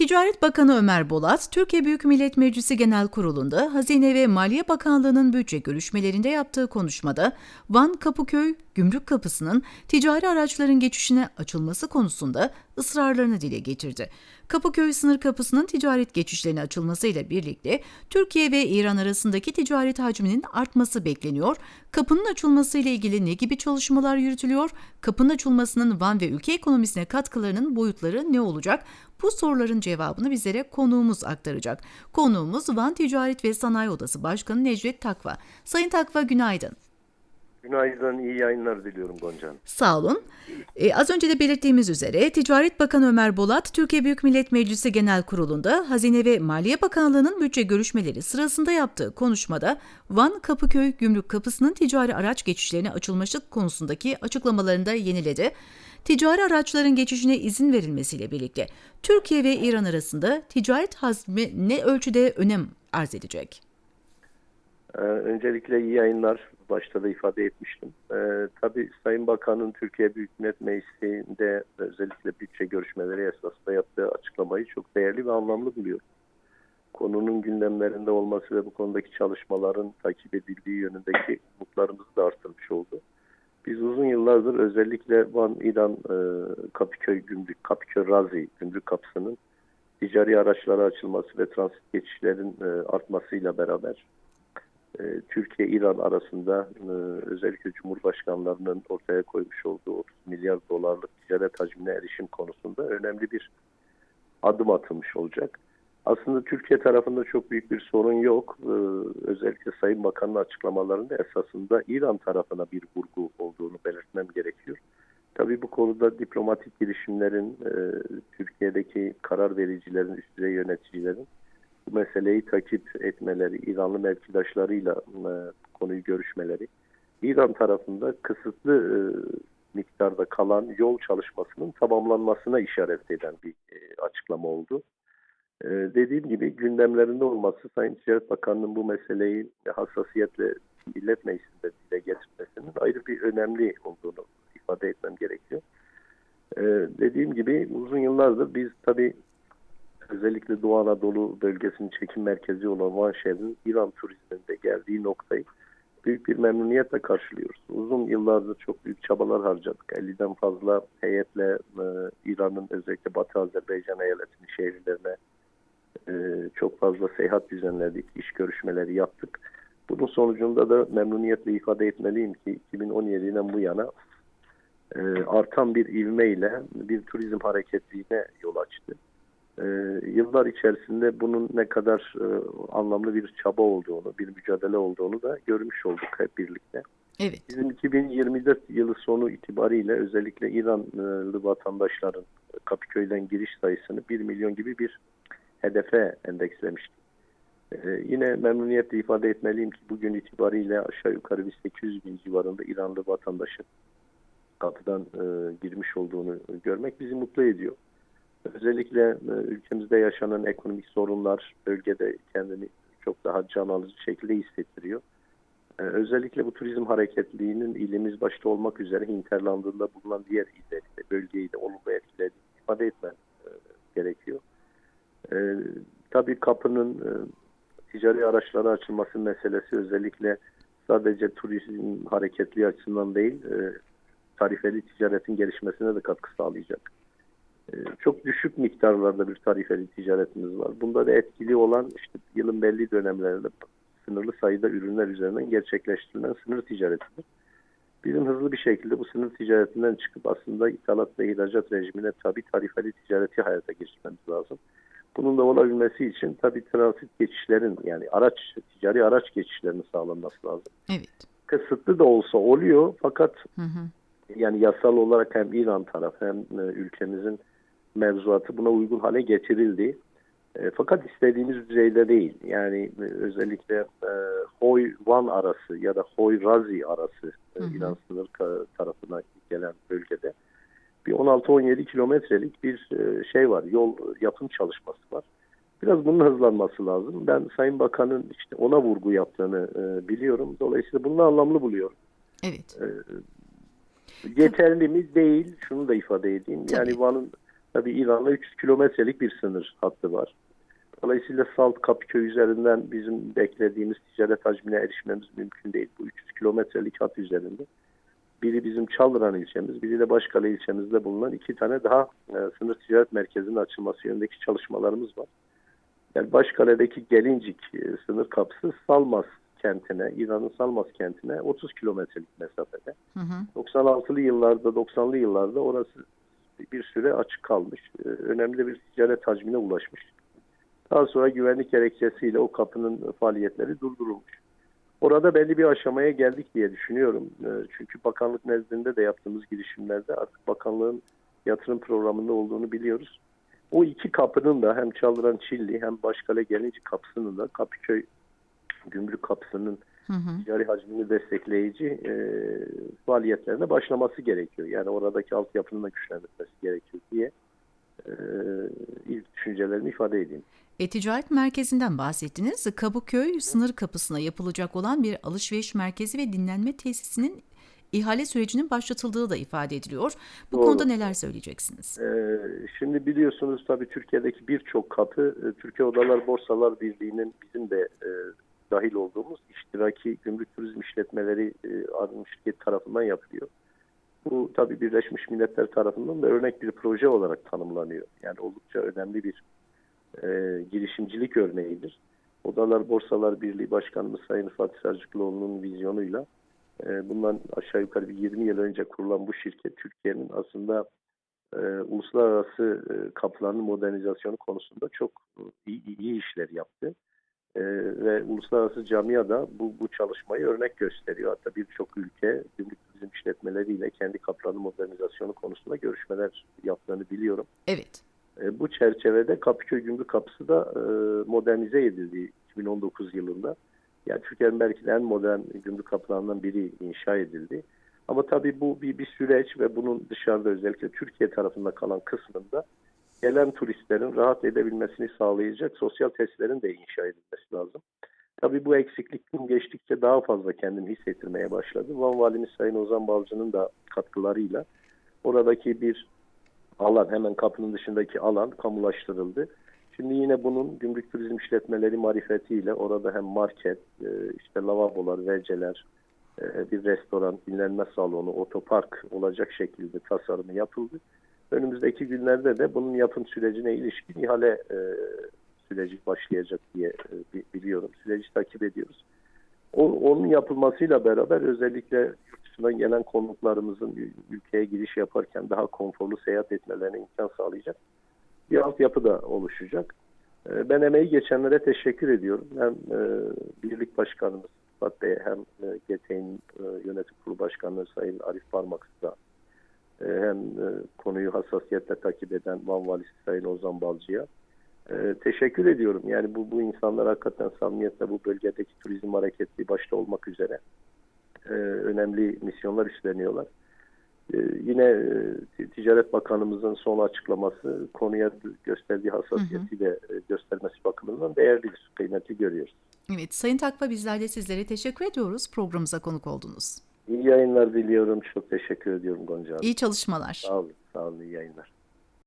Ticaret Bakanı Ömer Bolat, Türkiye Büyük Millet Meclisi Genel Kurulu'nda Hazine ve Maliye Bakanlığı'nın bütçe görüşmelerinde yaptığı konuşmada Van Kapıköy Gümrük Kapısı'nın ticari araçların geçişine açılması konusunda ısrarlarını dile getirdi. Kapıköy sınır kapısının ticaret geçişlerine açılmasıyla birlikte Türkiye ve İran arasındaki ticaret hacminin artması bekleniyor. Kapının açılmasıyla ilgili ne gibi çalışmalar yürütülüyor? Kapının açılmasının Van ve ülke ekonomisine katkılarının boyutları ne olacak? Bu soruların cevabını bizlere konuğumuz aktaracak. Konuğumuz Van Ticaret ve Sanayi Odası Başkanı Necdet Takva. Sayın Takva günaydın. Günaydın, iyi yayınlar diliyorum Gonca Hanım. Sağ olun. Ee, az önce de belirttiğimiz üzere Ticaret Bakanı Ömer Bolat, Türkiye Büyük Millet Meclisi Genel Kurulu'nda Hazine ve Maliye Bakanlığı'nın bütçe görüşmeleri sırasında yaptığı konuşmada Van Kapıköy Gümrük Kapısı'nın ticari araç geçişlerine açılması konusundaki açıklamalarını da yeniledi. Ticari araçların geçişine izin verilmesiyle birlikte Türkiye ve İran arasında ticaret hazmi ne ölçüde önem arz edecek? Ee, öncelikle iyi yayınlar. Başta da ifade etmiştim. Ee, tabii Sayın Bakan'ın Türkiye Büyük Millet Meclisi'nde özellikle bütçe görüşmeleri esasında yaptığı açıklamayı çok değerli ve anlamlı buluyorum. Konunun gündemlerinde olması ve bu konudaki çalışmaların takip edildiği yönündeki umutlarımızı da artırmış oldu. Biz uzun yıllardır özellikle Van İran e, Kapıköy Gümrük, Kapıköy Razi Gümrük Kapısı'nın ticari araçlara açılması ve transit geçişlerin e, artmasıyla beraber Türkiye-İran arasında e, özellikle Cumhurbaşkanlarının ortaya koymuş olduğu 30 milyar dolarlık ticaret hacmine erişim konusunda önemli bir adım atılmış olacak. Aslında Türkiye tarafında çok büyük bir sorun yok. Ee, özellikle Sayın Bakan'ın açıklamalarında esasında İran tarafına bir vurgu olduğunu belirtmem gerekiyor. Tabii bu konuda diplomatik girişimlerin, e, Türkiye'deki karar vericilerin, üst düzey yöneticilerin bu meseleyi takip etmeleri, İranlı mevkidaşlarıyla e, konuyu görüşmeleri, İran tarafında kısıtlı e, miktarda kalan yol çalışmasının tamamlanmasına işaret eden bir e, açıklama oldu. Ee, dediğim gibi gündemlerinde olması Sayın Ticaret Bakanı'nın bu meseleyi hassasiyetle Millet Meclisi'nde dile getirmesinin ayrı bir önemli olduğunu ifade etmem gerekiyor. Ee, dediğim gibi uzun yıllardır biz tabii özellikle Doğu Anadolu bölgesinin çekim merkezi olan Van şehrinin İran turizminde geldiği noktayı büyük bir memnuniyetle karşılıyoruz. Uzun yıllardır çok büyük çabalar harcadık. 50'den fazla heyetle e, İran'ın özellikle Batı Azerbaycan eyaletinin şehirlerine e, çok fazla seyahat düzenledik, iş görüşmeleri yaptık. Bunun sonucunda da memnuniyetle ifade etmeliyim ki 2017'den bu yana e, artan bir ivmeyle bir turizm hareketliğine yol açtı. E, yıllar içerisinde bunun ne kadar e, anlamlı bir çaba olduğunu, bir mücadele olduğunu da görmüş olduk hep birlikte. Evet. Bizim 2024 yılı sonu itibariyle özellikle İranlı vatandaşların Kapıköy'den giriş sayısını 1 milyon gibi bir hedefe endekslemiştik. Ee, yine memnuniyetle ifade etmeliyim ki bugün itibariyle aşağı yukarı bir 800 bin civarında İranlı vatandaşın kapıdan e, girmiş olduğunu görmek bizi mutlu ediyor. Özellikle e, ülkemizde yaşanan ekonomik sorunlar bölgede kendini çok daha can alıcı şekilde hissettiriyor. E, özellikle bu turizm hareketliğinin ilimiz başta olmak üzere hinterlandında bulunan diğer illeri de bölgeyi de olumlu etkilediğini ifade etmem e, gerekiyor. Tabii kapının ticari araçlara açılması meselesi özellikle sadece turizm hareketliği açısından değil, tarifeli ticaretin gelişmesine de katkı sağlayacak. Çok düşük miktarlarda bir tarifeli ticaretimiz var. Bunda da etkili olan işte yılın belli dönemlerinde sınırlı sayıda ürünler üzerinden gerçekleştirilen sınır ticaretidir. Bizim hızlı bir şekilde bu sınır ticaretinden çıkıp aslında ithalat ve ihracat rejimine tabi tarifeli ticareti hayata geçirmemiz lazım. Bunun da olabilmesi için tabii transit geçişlerin yani araç ticari araç geçişlerinin sağlanması lazım. Evet. Kısıtlı da olsa oluyor fakat Hı hı. yani yasal olarak hem İran tarafı hem e, ülkemizin mevzuatı buna uygun hale getirildi. E, fakat istediğimiz düzeyde değil. Yani e, özellikle e, Hoy-Van arası ya da Hoy-Razi arası e. İran sınır tarafına gelen bölgede bir 16-17 kilometrelik bir e, şey var. Yol yapım çalışması var. Biraz bunun hızlanması lazım. Ben Sayın Bakan'ın işte ona vurgu yaptığını e, biliyorum. Dolayısıyla bunu anlamlı buluyorum. Evet. E, yeterli mi? Değil. Şunu da ifade edeyim. Tabii. Yani Van'ın Tabii İran'la 300 kilometrelik bir sınır hattı var. Dolayısıyla Salt Kapıköy üzerinden bizim beklediğimiz ticaret hacmine erişmemiz mümkün değil. Bu 300 kilometrelik hat üzerinde. Biri bizim Çaldıran ilçemiz, biri de Başkale ilçemizde bulunan iki tane daha e, sınır ticaret merkezinin açılması yönündeki çalışmalarımız var. Yani Başkale'deki Gelincik e, sınır kapısı Salmas kentine, İran'ın Salmas kentine 30 kilometrelik mesafede. Hı hı. 96'lı yıllarda, 90'lı yıllarda orası bir süre açık kalmış. Ee, Önemli bir ticaret hacmine ulaşmış. Daha sonra güvenlik gerekçesiyle o kapının faaliyetleri durdurulmuş. Orada belli bir aşamaya geldik diye düşünüyorum. Ee, Çünkü bakanlık nezdinde de yaptığımız girişimlerde artık bakanlığın yatırım programında olduğunu biliyoruz. O iki kapının da hem Çaldıran Çilli hem Başkale Gelincik kapısının da Kapıköy Gümrük kapısının Hı hı. ticari hacmini destekleyici e, faaliyetlerine başlaması gerekiyor. Yani oradaki altyapının da güçlendirilmesi gerekiyor diye e, ilk düşüncelerimi ifade edeyim. E-ticaret merkezinden bahsettiniz. Kabuköy sınır kapısına yapılacak olan bir alışveriş merkezi ve dinlenme tesisinin ihale sürecinin başlatıldığı da ifade ediliyor. Bu Doğru. konuda neler söyleyeceksiniz? E, şimdi biliyorsunuz tabii Türkiye'deki birçok kapı e, Türkiye Odalar Borsalar Birliği'nin bizim de e, dahil olduğumuz iştiraki gümrük turizm işletmeleri e, adlı şirket tarafından yapılıyor. Bu tabii Birleşmiş Milletler tarafından da örnek bir proje olarak tanımlanıyor. Yani oldukça önemli bir e, girişimcilik örneğidir. Odalar Borsalar Birliği Başkanımız Sayın Fatih Sarcıklıoğlu'nun vizyonuyla e, bundan aşağı yukarı bir 20 yıl önce kurulan bu şirket Türkiye'nin aslında e, uluslararası e, kapılarının modernizasyonu konusunda çok iyi, iyi işler yaptı. E, ve uluslararası camia da bu, bu çalışmayı örnek gösteriyor. Hatta birçok ülke turizm işletmeleriyle kendi kapılarının modernizasyonu konusunda görüşmeler yaptığını biliyorum. Evet. E, bu çerçevede Kapıköy Gümrük Kapısı da e, modernize edildi 2019 yılında. Yani Türkiye'nin belki de en modern gümrük kapılarından biri inşa edildi. Ama tabii bu bir, bir süreç ve bunun dışarıda özellikle Türkiye tarafında kalan kısmında gelen turistlerin rahat edebilmesini sağlayacak sosyal tesislerin de inşa edilmesi lazım. Tabii bu eksiklik gün geçtikçe daha fazla kendini hissettirmeye başladı. Van Valimiz Sayın Ozan Balcı'nın da katkılarıyla oradaki bir alan hemen kapının dışındaki alan kamulaştırıldı. Şimdi yine bunun gümrük turizm işletmeleri marifetiyle orada hem market, e, işte lavabolar, WC'ler, e, bir restoran, dinlenme salonu, otopark olacak şekilde tasarımı yapıldı. Önümüzdeki günlerde de bunun yapım sürecine ilişkin ihale e, süreci başlayacak diye e, bi- biliyorum. Süreci takip ediyoruz. O, onun yapılmasıyla beraber özellikle yurt dışından gelen konuklarımızın ül- ülkeye giriş yaparken daha konforlu seyahat etmelerine imkan sağlayacak bir altyapı da oluşacak. E, Ben emeği geçenlere teşekkür ediyorum. Hem e, Birlik Başkanımız Sıfat Bey'e hem e, GT'nin e, yönetim kurulu başkanı Sayın Arif Parmaksız'a hem e, konuyu hassasiyetle takip eden Van Valisi Sayın Ozan Balcı'ya e, teşekkür ediyorum. Yani bu, bu insanlar hakikaten samimiyetle bu bölgedeki turizm hareketli başta olmak üzere e, önemli misyonlar üstleniyorlar. E, yine e, Ticaret Bakanımızın son açıklaması konuya gösterdiği hassasiyeti de e, göstermesi bakımından değerlidir, kıymetli görüyoruz. Evet, Sayın Takva bizler de sizlere teşekkür ediyoruz. Programımıza konuk oldunuz. İyi yayınlar diliyorum. Çok teşekkür ediyorum Gonca Hanım. İyi çalışmalar. Sağ olun, sağ olun, iyi yayınlar.